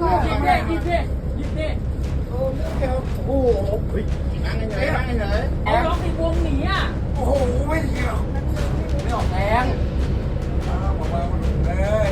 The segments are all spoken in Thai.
โอ้เรื่องเดียวโอ้โหเฮ้ยนั่งเฉยนั่งเฉยเอาล็อกอีกวงหนีอะโอ้โหไม่เกี่ยวไม่ออกแรงบอกว่าเลย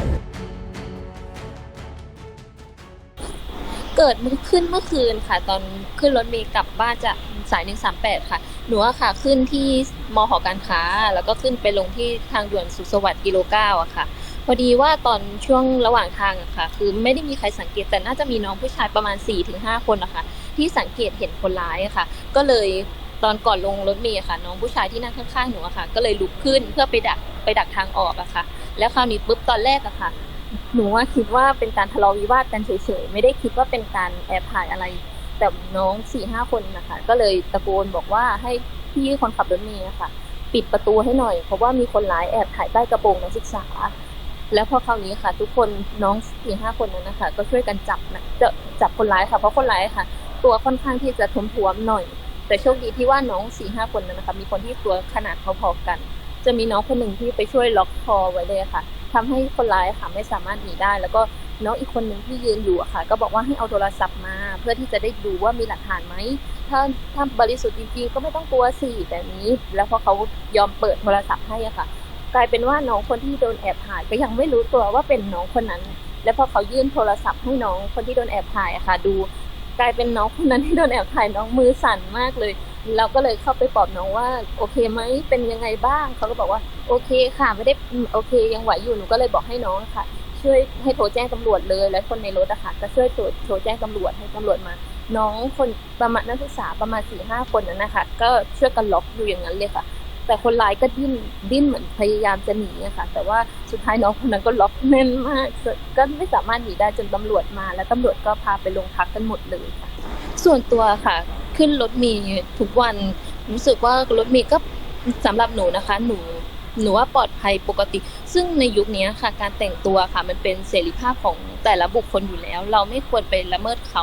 เกิดขึ้นเมื่อคืนค่ะ ตอนขึ้นรถเมล์กลับบ้านจะสากสาย138ค่ะ หนูอะค่ะ ขึ้นที่มหอการค้า แล้วก็ขึ้นไปลงที่ทางด่วนสุขสวัสดิ์กิโลเก้าอะค่ะ พอดีว่าตอนช่วงระหว่างทางอะค่ะ คือไม่ได้มีใครสังเกตแต่น่าจะมีน้องผู้ชายประมาณ4-5คนนะคะที่สังเกตเห็นคนร้ายอะค่ะ ก็เลยตอนก่อนลงรถเมล์ค่ะ น้องผู้ชายที่นั่งข้างๆหนูอะค่ะ ก็เลยลุกขึ้นเพื่อไปดักไปดักทางออกอะค่ะ แล้วคราวนี้ปุ๊บตอนแรกอะค่ะ หนูว่าคิดว่าเป็นการทะเลาะวิวาทกันเฉยๆไม่ได้คิดว่าเป็นการแอบถ่ายอะไร แต่น้องสี่ห้าคนนะคะก็เลยตะโกนบอกว่าให้พี่คนขับรถเมล์อะค่ะ ปิดประตูให้หน่อยเพราะว่ามีคนร้ายแอบถ่ายใต้กระโปรงนักศึกษา แล้วพอคราวนี้ค่ะ ทุกคนน้องสี่ห้าคนนั้นนะคะก็ช่วยกันจับนะจะจับคนร้ายค่ะเพราะคนร้ายค่ะ ตัวค่อนข้างที่จะท้วมๆหน่อย แต่โชคดีที่ว่าน้องสี่ห้าคนนั้นนะคะ มีคนที่ตัวขนาดพอๆกัน จะมีน้องคนหนึ่งที่ไปช่วยล็อกคอไว้เลยค่ะทำให้คนร้ายค่ะไม่สามารถหนีได้ แล้วก็น้องอีกคนหนึ่งที่ยืนอยู่อะค่ะ ก็บอกว่าให้เอาโทรศัพท์มา เพื่อที่จะได้ดูว่ามีหลักฐานไหมถ้าถ้าบริสุทธิ์จริงๆก็ไม่ต้องกลัวสิแบบนี้ แล้วพอเขายอมเปิดโทรศัพท์ให้อะค่ะ กลายเป็นว่าน้องคนที่โดนแอบถ่ายก็ยังไม่รู้ตัวว่าเป็นน้องคนนั้น แล้วพอเขายื่นโทรศัพท์ให้น้องคนที่โดนแอบถ่ายอะค่ะ ดู กลายเป็นน้องคนนั้นที่โดนแอบถ่ายน้องมือสั่นมากเลย เราก็เลยเข้าไปปลอบน้องว่า โอเคไหมเป็นยังไงบ้าง เขาก็บอกว่าโอเคค่ะไม่ได้โอเค ยังไหวอยู่หนูก็เลยบอกให้น้องค่ะ ช่วยให้โทรแจ้งตำรวจเลยและคนในรถอะค่ะก็ช่วยโทรโทรแจ้งตำรวจให้ตำรวจมาน้องคนประมาณนักศึกษาประมาณสี่ห้าคนนั้นนะคะก็ช่วยกันล็อกอยู่อย่างนั้นเลยค่ะ แต่คนร้ายก็ดิ้นดิ้นเหมือนพยายามจะหนีอะค่ะ แต่ว่าสุดท้ายน้องคนนั้นก็ล็อกแน่นมาก ก็ไม่สามารถหนีได้จนตำรวจมา แล้วตำรวจก็พาไปโรงพักกันหมดเลยค่ะ ส่วนตัวค่ะ ขึ้นรถมล์ทุกวัน รู้สึกว่ารถมล์ก็สำหรับหนูนะคะ หนูหนูว่าปลอดภัยปกติ ซึ่งในยุคนี้ค่ะ การแต่งตัวค่ะ มันเป็นเสรีภาพของแต่ละบุคคลอยู่แล้ว เราไม่ควรไปละเมิดเขา